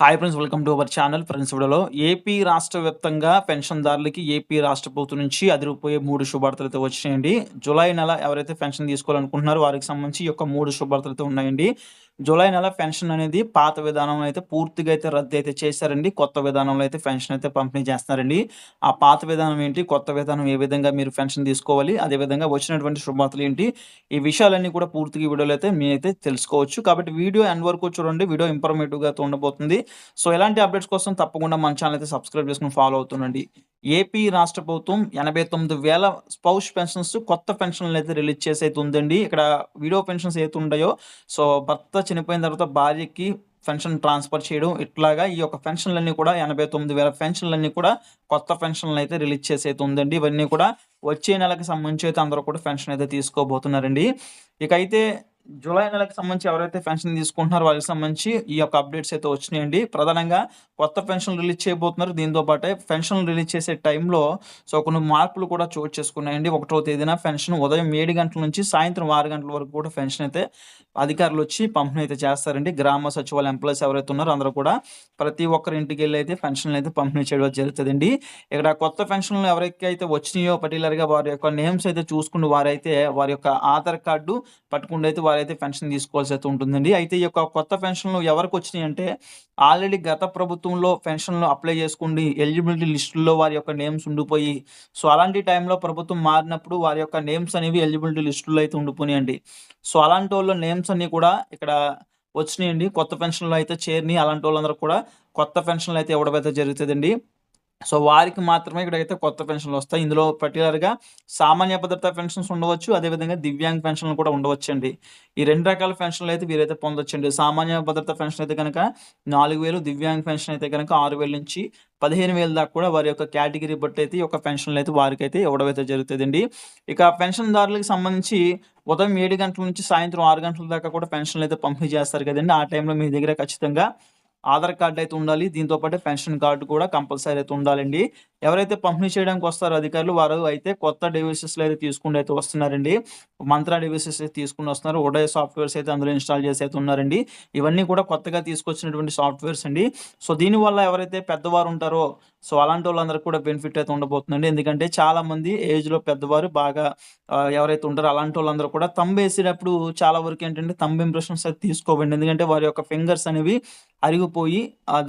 Hi friends welcome to our channel friends వీడియోలో AP రాష్ట్ర వ్యాప్తంగా పెన్షన్దారులకి ఏపీ రాష్ట్ర ప్రభుత్వం నుంచి అదిరిపోయే మూడు శుభార్తలు అయితే వచ్చినాయండి. జూలై నెల ఎవరైతే పెన్షన్ తీసుకోవాలనుకుంటున్నారో వారికి సంబంధించి ఈ యొక్క మూడు శుభార్తలు అయితే ఉన్నాయండి. జూలై నెల పెన్షన్ అనేది పాత విధానంలో అయితే పూర్తిగా అయితే రద్దు అయితే చేశారండి. కొత్త విధానంలో అయితే పెన్షన్ అయితే పంపిణీ చేస్తున్నారండి. ఆ పాత విధానం ఏంటి? కొత్త విధానం ఏ విధంగా మీరు పెన్షన్ తీసుకోవాలి? అదేవిధంగా వచ్చినటువంటి శుభార్తలు ఏంటి? ఈ విషయాలన్నీ కూడా పూర్తిగా ఈ వీడియోలో అయితే మీ అయితే తెలుసుకోవచ్చు. కాబట్టి వీడియో ఎండ్ వరకు చూడండి. వీడియో ఇన్ఫర్మేటివ్గా ఉండబోతుంది. సో ఇలాంటి అప్డేట్స్ కోసం తప్పకుండా మన ఛానల్ అయితే సబ్స్క్రైబ్ చేసుకుని ఫాలో అవుతుండండి. ఏపీ రాష్ట్ర ప్రభుత్వం ఎనభై తొమ్మిది వేల స్పౌష్ పెన్షన్స్ కొత్త పెన్షన్లు అయితే రిలీజ్ చేసి అయితే ఉందండి. ఇక్కడ వీడియో పెన్షన్స్ అయితే ఉన్నాయో సో భర్త చనిపోయిన తర్వాత భార్యకి పెన్షన్ ట్రాన్స్ఫర్ చేయడం. ఇట్లాగా ఈ యొక్క పెన్షన్లన్నీ కూడా ఎనభై తొమ్మిది వేల పెన్షన్లన్నీ కూడా కొత్త పెన్షన్లు అయితే రిలీజ్ చేసి అయితే ఉందండి ఇవన్నీ కూడా వచ్చే నెలకు సంబంధించి అయితే అందరూ కూడా పెన్షన్ అయితే తీసుకోబోతున్నారండి. ఇక అయితే జూలై నెలకు సంబంధించి ఎవరైతే పెన్షన్ తీసుకుంటున్నారో వాళ్ళకి సంబంధించి ఈ యొక్క అప్డేట్స్ అయితే వచ్చినాయండి. ప్రధానంగా కొత్త పెన్షన్ రిలీజ్ చేయబోతున్నారు. దీంతో పాటే పెన్షన్ రిలీజ్ చేసే టైంలో సో కొన్ని మార్పులు కూడా చోటు చేసుకున్నాయండి. ఒకటో తేదీన పెన్షన్ ఉదయం ఏడు గంటల నుంచి సాయంత్రం ఆరు గంటల వరకు కూడా పెన్షన్ అయితే అధికారులు వచ్చి పంపిణీ అయితే చేస్తారండి. గ్రామ సచివాలయ ఎంప్లాయీస్ ఎవరైతే ఉన్నారో అందరూ కూడా ప్రతి ఒక్కరి ఇంటికి వెళ్ళి అయితే పెన్షన్లు అయితే పంపిణీ చేయడం జరుగుతుందండి. ఇక్కడ కొత్త పెన్షన్లు ఎవరికైతే వచ్చినాయో పర్టికులర్గా వారి యొక్క నేమ్స్ అయితే చూసుకుని వారైతే వారి యొక్క ఆధార్ కార్డు పట్టుకుంటూ అయితే వారైతే పెన్షన్ తీసుకోవాల్సి అయితే ఉంటుందండి. అయితే ఈ యొక్క కొత్త పెన్షన్లు ఎవరికి వచ్చినాయి అంటే ఆల్రెడీ గత ప్రభుత్వంలో పెన్షన్లు అప్లై చేసుకుండి ఎలిజిబిలిటీ లిస్టుల్లో వారి యొక్క నేమ్స్ ఉండిపోయి సో అలాంటి టైంలో ప్రభుత్వం మారినప్పుడు వారి యొక్క నేమ్స్ అనేవి ఎలిజిబిలిటీ లిస్టుల్లో అయితే ఉండిపోయినాయండి సో అలాంటి వాళ్ళ నేమ్స్ అన్నీ కూడా ఇక్కడ వచ్చినాయండి. కొత్త పెన్షన్లు అయితే చేరినాయి. అలాంటి వాళ్ళందరూ కూడా కొత్త పెన్షన్లు అయితే ఇవ్వడం అయితే జరుగుతుందండి. సో వారికి మాత్రమే ఇక్కడైతే కొత్త పెన్షన్లు వస్తాయి. ఇందులో పర్టికులర్గా సామాన్య భద్రత పెన్షన్స్ ఉండవచ్చు అదేవిధంగా దివ్యాంగ్ పెన్షన్లు కూడా ఉండవచ్చండి. ఈ రెండు రకాల పెన్షన్లు అయితే వీరైతే పొందొచ్చండి. సామాన్య భద్రత పెన్షన్ అయితే కనుక నాలుగు వేలు దివ్యాంగ్ పెన్షన్ అయితే కనుక ఆరు వేల నుంచి పదిహేను వేల దాకా కూడా వారి యొక్క కేటగిరీ బట్టి అయితే ఈ యొక్క పెన్షన్లు అయితే వారికి అయితే ఇవ్వడం అయితే జరుగుతుందండి. ఇక పెన్షన్దారులకు సంబంధించి ఉదయం ఏడు గంటల నుంచి సాయంత్రం ఆరు గంటల దాకా కూడా పెన్షన్లు అయితే పంపిణీ చేస్తారు కదండి. ఆ టైంలో మీ దగ్గర ఖచ్చితంగా ఆధార్ కార్డు అయితే ఉండాలి. దీంతో పాటు పెన్షన్ కార్డు కూడా కంపల్సరీ అయితే ఉండాలండి. ఎవరైతే పంపిణీ చేయడానికి వస్తారో అధికారులు వారు అయితే కొత్త డివైసెస్లో అయితే తీసుకుని అయితే వస్తున్నారండి. మంత్రా డివైసెస్ అయితే తీసుకుని వస్తున్నారు. ఉడయ సాఫ్ట్వేర్స్ అయితే అందులో ఇన్స్టాల్ చేసి అయితే ఉన్నారండి. ఇవన్నీ కూడా కొత్తగా తీసుకొచ్చినటువంటి సాఫ్ట్వేర్స్ అండి. సో దీనివల్ల ఎవరైతే పెద్దవారు ఉంటారో సో అలాంటి వాళ్ళందరికీ కూడా బెనిఫిట్ అయితే ఉండబోతుందండి. ఎందుకంటే చాలా మంది ఏజ్లో పెద్దవారు బాగా ఎవరైతే ఉంటారో అలాంటి వాళ్ళందరూ కూడా తంబు వేసేటప్పుడు చాలా వరకు ఏంటంటే తంబు ఇంప్రెషన్స్ అయితే తీసుకోవండి. ఎందుకంటే వారి యొక్క ఫింగర్స్ అనేవి అరిగిపోయి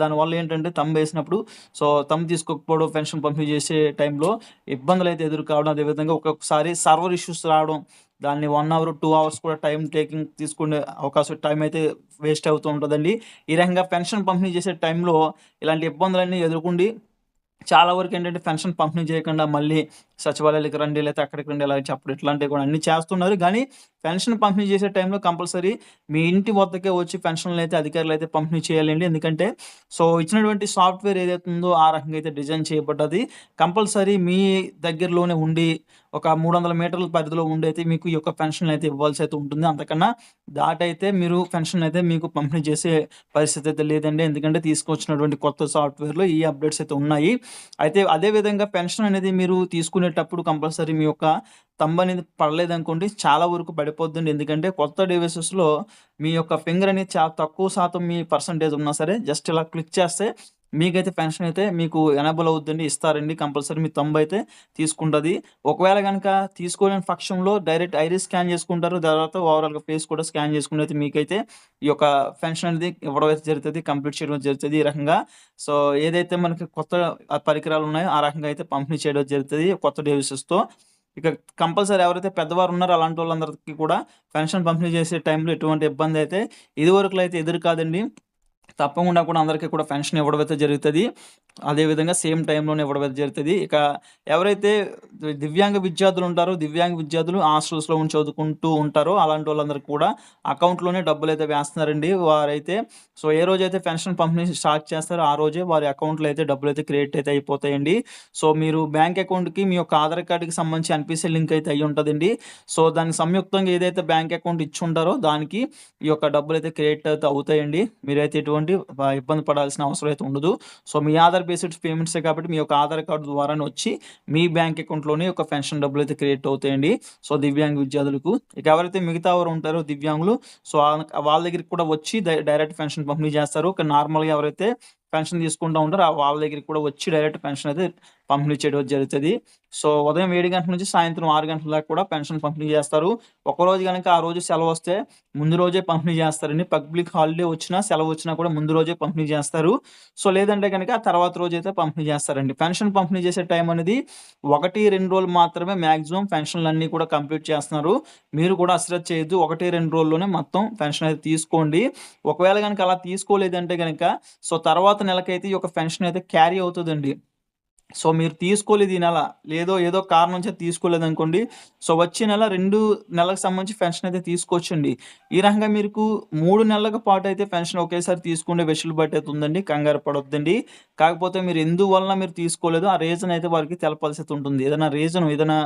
దానివల్ల ఏంటంటే తంబు వేసినప్పుడు సో తంబు తీసుకోకపోవడం పెన్షన్ పంపిణీ చేసే టైంలో ఇబ్బందులు అయితే ఎదురు కావడం అదేవిధంగా ఒక్కొక్కసారి సర్వర్ ఇష్యూస్ రావడం దాన్ని వన్ అవర్ టూ అవర్స్ కూడా టైం టేకింగ్ తీసుకునే అవకాశం టైం అయితే వేస్ట్ అవుతూ ఉంటుందండి. ఈ రకంగా పెన్షన్ పంపిణీ చేసే టైంలో ఇలాంటి ఇబ్బందులన్నీ ఎదుర్కొండి. చాలా వరకు ఏంటంటే పెన్షన్ పంపిణీ చేయకుండా మళ్ళీ సచివాలయాలకు రండి లేకపోతే అక్కడికి రండి ఇలా చెప్పడం ఇట్లాంటివి కూడా అన్ని చేస్తున్నారు. కానీ పెన్షన్ పంపిణీ చేసే టైంలో కంపల్సరీ మీ ఇంటి వద్దకే వచ్చి పెన్షన్లు అయితే అధికారులు అయితే పంపిణీ చేయాలండి. ఎందుకంటే సో ఇచ్చినటువంటి సాఫ్ట్వేర్ ఏదైతే ఉందో ఆ రకంగా అయితే డిజైన్ చేయబడ్డది. కంపల్సరీ మీ దగ్గరలోనే ఉండి ఒక మూడు వందల మీటర్ల పరిధిలో ఉండి అయితే మీకు ఈ యొక్క పెన్షన్లు అయితే ఇవ్వాల్సి అయితే ఉంటుంది. అంతకన్నా దాటైతే మీరు పెన్షన్ అయితే మీకు పంపిణీ చేసే పరిస్థితి అయితే లేదండి. ఎందుకంటే తీసుకొచ్చినటువంటి కొత్త సాఫ్ట్వేర్లో ఈ అప్డేట్స్ అయితే ఉన్నాయి. అయితే అదే విధంగా పెన్షన్ అనేది మీరు తీసుకునేటప్పుడు కంపల్సరీ మీ యొక్క తంబ్ అనేది పడలేదనుకోండి చాలా వరకు పడిపోద్దండి. ఎందుకంటే కొత్త డివైసెస్లో మీ యొక్క ఫింగర్ అనేది చాలా తక్కువ శాతం మీ పర్సంటేజ్ ఉన్నా సరే జస్ట్ ఇలా క్లిక్ చేస్తే మీకైతే పెన్షన్ అయితే మీకు ఎనబుల్ అవుతుంది ఇస్తారండి కంపల్సరీ. మీ తంబు అయితే తీసుకుంటుంది. ఒకవేళ కనుక తీసుకోలేని పక్షంలో డైరెక్ట్ ఐరీ స్కాన్ చేసుకుంటారు. తర్వాత ఓవరాల్గా ఫేస్ కూడా స్కాన్ చేసుకుని అయితే మీకైతే ఈ యొక్క పెన్షన్ అనేది ఇవ్వడం అయితే జరుగుతుంది కంప్లీట్ చేయడం జరుగుతుంది ఈ రకంగా. సో ఏదైతే మనకి కొత్త పరికరాలు ఉన్నాయో ఆ రకంగా అయితే పంపిణీ చేయడం జరుగుతుంది కొత్త డేవిసెస్తో. ఇక కంపల్సరీ ఎవరైతే పెద్దవారు ఉన్నారో అలాంటి వాళ్ళందరికీ కూడా పెన్షన్ పంపిణీ చేసే టైంలో ఎటువంటి ఇబ్బంది అయితే ఇదివరకులో అయితే ఎదురు కాదండి. తప్పకుండా కూడా అందరికీ కూడా పెన్షన్ ఇవ్వడం అయితే జరుగుతుంది. అదేవిధంగా సేమ్ టైంలోనే ఇవ్వడం అయితే జరుగుతుంది. ఇక ఎవరైతే దివ్యాంగ విద్యార్థులు ఉంటారో దివ్యాంగ విద్యార్థులు హాస్టల్స్లో ఉండి చదువుకుంటూ ఉంటారో అలాంటి వాళ్ళందరికీ కూడా అకౌంట్లోనే డబ్బులు అయితే వేస్తున్నారండి. వారైతే సో ఏ రోజైతే పెన్షన్ పంపిణీ స్టార్ట్ చేస్తారో ఆ రోజే వారి అకౌంట్లో అయితే డబ్బులు అయితే క్రియేట్ అయితే అయిపోతాయండి. సో మీరు బ్యాంక్ అకౌంట్కి మీ యొక్క ఆధార్ కార్డుకి సంబంధించి ఎన్పిసి లింక్ అయితే అయి ఉంటుందండి. సో దానికి సంయుక్తంగా ఏదైతే బ్యాంక్ అకౌంట్ ఇచ్చి ఉంటారో దానికి ఈ యొక్క డబ్బులు అయితే క్రియేట్ అయితే అవుతాయండి. మీరైతే ఇటువంటి ఎటువంటి ఇబ్బంది పడాల్సిన అవసరం అయితే ఉండదు. సో, మీ ఆధార్ బేస్డ్ పేమెంట్సే కాబట్టి మీ యొక్క ఆధార్ కార్డు ద్వారానే వచ్చి మీ బ్యాంక్ అకౌంట్‌లోనే ఒక పెన్షన్ డబ్బులు అయితే క్రియేట్ అవుతాయండి. సో, దివ్యాంగ్ విద్యార్థులకు. ఇక ఎవరైతే మిగతా వారు ఉంటారో దివ్యాంగులు సో, వాళ్ళ దగ్గరికి కూడా వచ్చి డైరెక్ట్ పెన్షన్ పంపిణీ చేస్తారు. ఇక నార్మల్‌గా ఎవరైతే పెన్షన్ తీసుకుంటా ఉంటారో వాళ్ళ దగ్గరికి కూడా వచ్చి డైరెక్ట్ పెన్షన్ అయితే పంపిణీ చేయడం జరుగుతుంది సో, ఉదయం ఏడు గంటల నుంచి సాయంత్రం ఆరు గంటల దాకా కూడా పెన్షన్ పంపిణీ చేస్తారు. ఒకరోజు గనక ఆ రోజు సెలవు వస్తే ముందు రోజే పంపిణీ చేస్తారండి. పబ్లిక్ హాలిడే వచ్చినా, సెలవొచ్చినా కూడా ముందు రోజే పంపిణీ చేస్తారు. సో, లేదంటే గనక తర్వాత రోజైతే పంపిణీ చేస్తారండి. పెన్షన్ పంపిణీ చేసే టైం అనేది 1, 2 రోజులు మాత్రమే మ్యాగ్జిమమ్ పెన్షన్లు అన్నీ కూడా కంప్లీట్ చేస్తున్నారు. మీరు కూడా అశ్రద్ధ చేయొద్దు. 1, 2 రోజుల్లోనే మొత్తం పెన్షన్ అయితే తీసుకోండి. ఒకవేళ కనుక అలా తీసుకోలేదంటే కనుక సో, తర్వాత నెలకైతే ఈ యొక్క పెన్షన్ అయితే క్యారీ అవుతుందండి సో, మీరు తీసుకోలేదు ఈ నెల. లేదో ఏదో కారణం నుంచి తీసుకోలేదు తీసుకోలేదనుకోండి. సో, వచ్చే నెల రెండు నెలలకు సంబంధించి పెన్షన్ అయితే తీసుకోవచ్చండి. ఈ రకంగా మీకు 3 నెలల పాటైతే పెన్షన్ ఒకేసారి తీసుకునే వెసులుబాటు అయితే ఉందండి. కంగారు పడొద్దండి. కాకపోతే మీరు ఎందువలన మీరు తీసుకోలేదు ఆ రీజన్ అయితే వారికి తెలపాల్సి ఉంటుంది. ఏదైనా రీజన్ ఏదైనా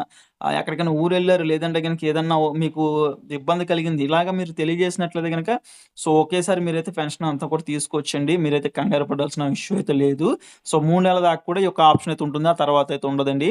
ఎక్కడికైనా ఊరు వెళ్ళారు లేదంటే గనక ఏదన్నా మీకు ఇబ్బంది కలిగింది. ఇలాగ మీరు తెలియజేసినట్లయితే కనుక సో, ఒకేసారి మీరైతే పెన్షన్ అంతా కూడా తీసుకోవచ్చండి. మీరైతే కంగారు పడాల్సిన ఇష్యూ అయితే లేదు. సో, మూడు నెలల దాకా కూడా ఈ యొక్క ఆప్షన్ అయితే ఉంటుంది. ఆ తర్వాత అయితే ఉండదండి.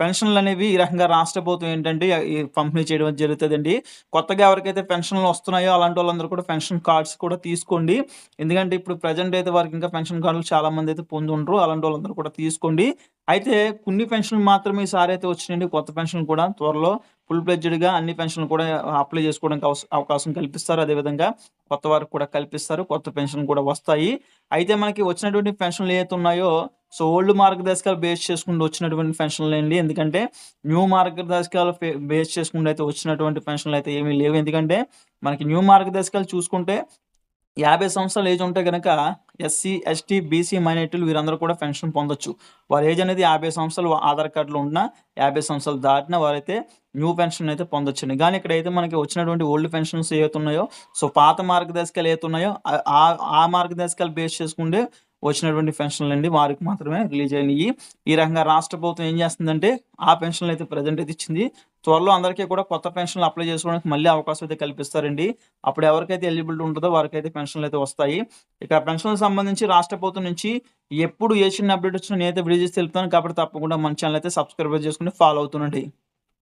పెన్షన్లు అనేవి ఈ రకంగా రాష్ట్ర ప్రభుత్వం ఏంటంటే ఈ పంపిణీ చేయడం జరుగుతుందండి కొత్తగా ఎవరికైతే పెన్షన్‌లు వస్తున్నాయో అలాంటి వాళ్ళందరూ కూడా పెన్షన్ కార్డ్స్ కూడా తీసుకోండి. ఎందుకంటే ఇప్పుడు ప్రజెంట్ అయితే వారికి ఇంకా పెన్షన్ కార్డులు చాలా మంది అయితే ఉండరు అలాంటి వాళ్ళందరూ కూడా తీసుకోండి. అయితే కొన్ని పెన్షన్‌లు మాత్రమే ఈసారి అయితే వచ్చినాయండి. కొత్త పెన్షన్‌లు కూడా త్వరలో ఫుల్ ఫ్లెడ్జ్డ్‌గా అన్ని పెన్షన్‌లు కూడా అప్లై చేసుకోవడానికి అవకాశం కల్పిస్తారు. అదేవిధంగా కొత్త వారికి కూడా కల్పిస్తారు. కొత్త పెన్షన్‌లు కూడా వస్తాయి. అయితే మనకి వచ్చినటువంటి పెన్షన్‌లు ఏవైతే ఉన్నాయో సో, ఓల్డ్ మార్గదర్శకాలు బేస్ చేసుకుంటూ వచ్చినటువంటి పెన్షన్‌లండి. ఎందుకంటే న్యూ మార్గదర్శకాలు బేస్ చేసుకుంటూ అయితే వచ్చినటువంటి పెన్షన్‌లు అయితే ఏమీ లేవు. ఎందుకంటే మనకి న్యూ మార్గదర్శకాలు చూసుకుంటే 50 సంవత్సరాల ఏజ్ ఉంటే కనుక ఎస్సీ, ఎస్టీ, బీసీ మైనార్టీలు వీరందరూ కూడా పెన్షన్ పొందొచ్చు. వారి ఏజ్ అనేది 50 సంవత్సరాలు ఆధార్ కార్డులో ఉన్నా, 50 సంవత్సరాలు దాటిన వారైతే న్యూ పెన్షన్ అయితే పొందొచ్చండి. కానీ ఇక్కడైతే మనకి వచ్చినటువంటి ఓల్డ్ పెన్షన్స్ ఏవైతే ఉన్నాయో సో, పాత మార్గదర్శకాలు ఏవైతే ఉన్నాయో ఆ ఆ మార్గదర్శకాలు బేస్ చేసుకుంటే వచ్చినటువంటి పెన్షన్‌లండి. వారికి మాత్రమే రిలీజ్ అయినాయి ఈ రకంగా రాష్ట్ర ప్రభుత్వం ఏం చేస్తుందంటే ఆ పెన్షన్‌లు అయితే ప్రెజెంట్ అయితే ఇచ్చింది. త్వరలో అందరికీ కూడా కొత్త పెన్షన్‌లు అప్లై చేసుకోవడానికి మళ్ళీ అవకాశం అయితే కల్పిస్తారండి. అప్పుడు ఎవరికైతే ఎలిజిబిలిటీ ఉంటుందో వారికైతే పెన్షన్‌లు అయితే వస్తాయి. ఇక పెన్షన్‌లకు సంబంధించి రాష్ట్ర ప్రభుత్వం నుంచి ఎప్పుడు ఏ చిన్న అప్డేట్ వచ్చినా నేనైతే వీడియో చేసి తెలుపుతాను. కాబట్టి తప్పకుండా మన ఛానల్ అయితే సబ్స్క్రైబ్ చేసుకొని ఫాలో అవుతుండండి.